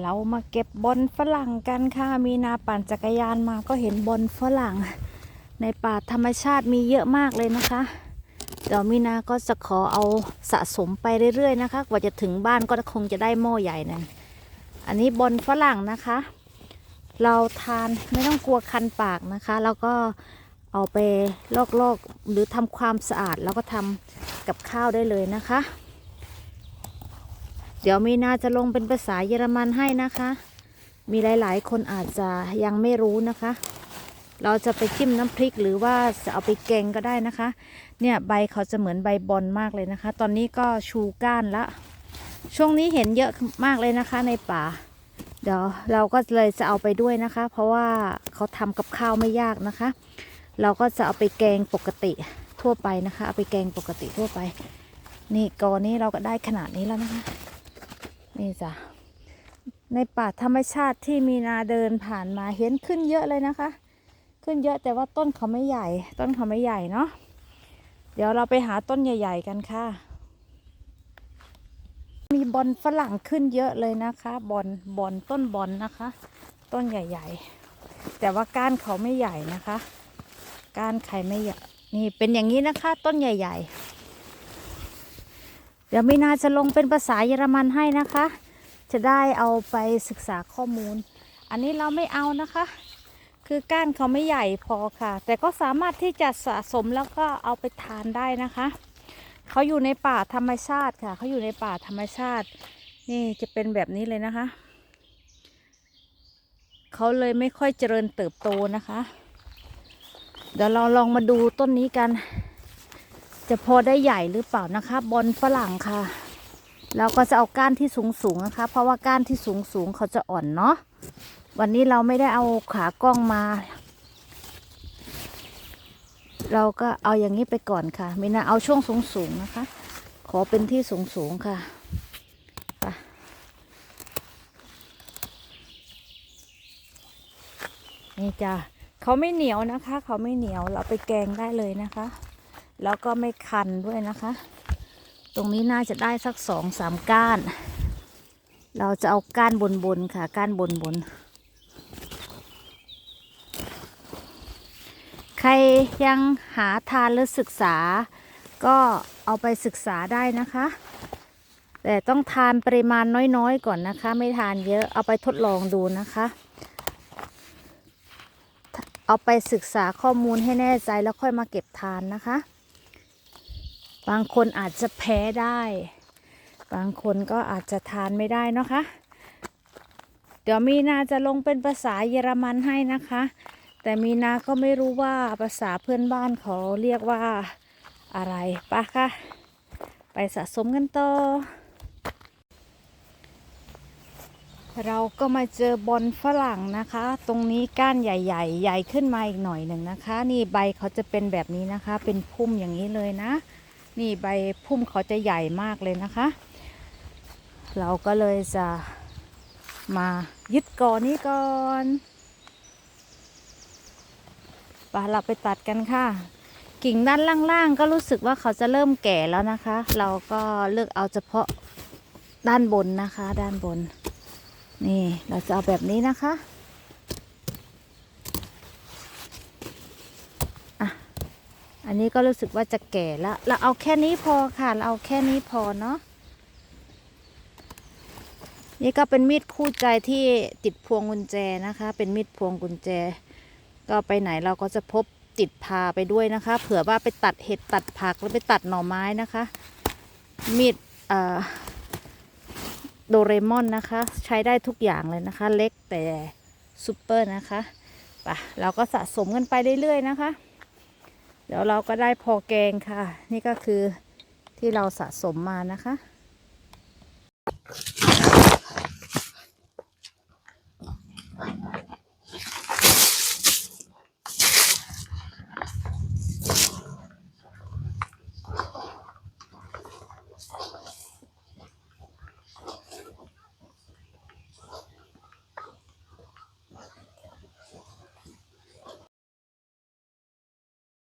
เรามาเก็บบอลฝรั่งกันค่ะ มีนาปั่นจักรยานมาก็เห็นบอลฝรั่ง ในป่าธรรมชาติมีเยอะมากเลยนะคะ เดี๋ยวมีนาก็จะขอเอาสะสมไปเรื่อยๆนะคะ กว่าจะถึงบ้านก็คงจะได้หม้อใหญ่นั่นอันนี้บอลฝรั่งนะคะ เราทานไม่ต้องกลัวคันปากนะคะ แล้วก็เอาไปลอกๆหรือทำความสะอาดแล้วก็ทำกับข้าวได้เลยนะคะ เดี๋ยวมีนาจะลงเป็นภาษาเยอรมันให้นะคะ มีหลายๆ คนอาจจะยังไม่รู้นะคะ เราจะไปจิ้มน้ำพริกหรือว่าจะเอาไปแกงก็ได้นะคะ เนี่ยใบเขาจะเหมือนใบบอลมากเลยนะคะ ตอนนี้ก็ชูก้านละ ช่วงนี้เห็นเยอะมากเลยนะคะในป่า เดี๋ยวเราก็เลยจะเอาไปด้วยนะคะ เพราะว่าเขาทำกับข้าวไม่ยากนะคะ เราก็จะเอาไปแกงปกติทั่วไปนะคะ เอาไปแกงปกติทั่วไป นี่กอนี้เราก็ได้ขนาดนี้แล้วนะคะ นี่จ้ะในป่าธรรมชาติที่มีนาเดินผ่านมาเห็นขึ้นเยอะเลยนะคะ ขึ้นเยอะแต่ว่าต้นเขาไม่ใหญ่ ต้นเขาไม่ใหญ่เนาะเดี๋ยวเราไปหาต้นใหญ่ ๆ กันค่ะ มีบอนฝรั่งขึ้นเยอะเลยนะคะบอนบอนต้นบอนนะคะ ต้นใหญ่ ๆ แต่ว่าก้านเขาไม่ใหญ่นะคะ ก้านไข่ไม่ใหญ่นี่เป็นอย่างนี้นะคะ ต้นใหญ่ ๆ เดี๋ยวไมีนาจะลงเป็นภาษาเยอรมันให้นะคะ จะได้เอาไปศึกษาข้อมูล อันนี้เราไม่เอานะคะ คือก้านเขาไม่ใหญ่พอค่ะ แต่ก็สามารถที่จะสะสมแล้วก็เอาไปทานได้นะคะเขาอยู่ในป่าธรรมชาติค่ะเขาอยู่ในป่าธรรมชาติ นี่จะเป็นแบบนี้เลยนะคะเขาเลยไม่ค่อยเจริญเติบโตนะคะ เดี๋ยวเราลองมาดูต้นนี้กัน จะพอได้ใหญ่หรือเปล่านะคะ บอลฝรั่งค่ะ เราก็จะเอาก้านที่สูงสูงนะคะ เพราะว่าก้านที่สูงสูงเขาจะอ่อนเนาะวันนี้เราไม่ได้เอาขากล้องมา เราก็เอาอย่างนี้ไปก่อนค่ะมินาเอาช่วงสูงสูงนะคะ ขอเป็นที่สูงสูงค่ะไปนี่จ้ะเขาไม่เหนียวนะคะ เขาไม่เหนียวเราไปแกงได้เลยนะคะ แล้วก็ไม่คันด้วยนะคะ ตรงนี้น่าจะได้สักสองสามก้าน เราจะเอาก้านบนๆค่ะ ก้านบนๆใครยังหาทานหรือศึกษา ก็เอาไปศึกษาได้นะคะ แต่ต้องทานปริมาณน้อยๆก่อนนะคะ ไม่ทานเยอะ เอาไปทดลองดูนะคะเอาไปศึกษาข้อมูลให้แน่ใจแล้วค่อยมาเก็บทานนะคะ บางคนอาจจะแพ้ได้ บางคนก็อาจจะทานไม่ได้นะคะ เดี๋ยวมีนาจะลงเป็นภาษาเยอรมันให้นะคะ แต่มีนาก็ไม่รู้ว่าภาษาเพื่อนบ้านเขาเรียกว่าอะไรปะคะไปสะสมกันต่อ เราก็มาเจอบอลฝรั่งนะคะ ตรงนี้ก้านใหญ่ ๆ ใหญ่ขึ้นมาอีกหน่อยหนึ่งนะคะ นี่ใบเขาจะเป็นแบบนี้นะคะ เป็นพุ่มอย่างนี้เลยนะ นี่ใบพุ่มเขาจะใหญ่มากเลยนะคะ เราก็เลยจะมายึดก่อนนี้ก่อนไปเราไปตัดกันค่ะ กิ่งด้านล่างๆ ก็รู้สึกว่าเขาจะเริ่มแก่แล้วนะคะ เราก็เลือกเอาเฉพาะด้านบนนะคะ ด้านบน นี่เราจะเอาแบบนี้นะคะ อันนี้ก็รู้สึกว่าจะแก่แล้ว เราเอาแค่นี้พอค่ะ เราเอาแค่นี้พอเนาะ นี่ก็เป็นมีดคู่ใจที่ติดพวงกุญแจนะคะ เป็นมีดพวงกุญแจ ก็ไปไหนเราก็จะพบติดพาไปด้วยนะคะ เผื่อว่าไปตัดเห็ดตัดผักหรือไปตัดหน่อไม้นะคะ มีดอ่อโดเรมอนนะคะ ใช้ได้ทุกอย่างเลยนะคะ เล็กแต่ซูเปอร์นะคะ ไปะเราก็สะสมกันไปเรื่อยๆนะคะ เดี๋ยวเราก็ได้พอแกงค่ะ นี่ก็คือที่เราสะสมมานะคะ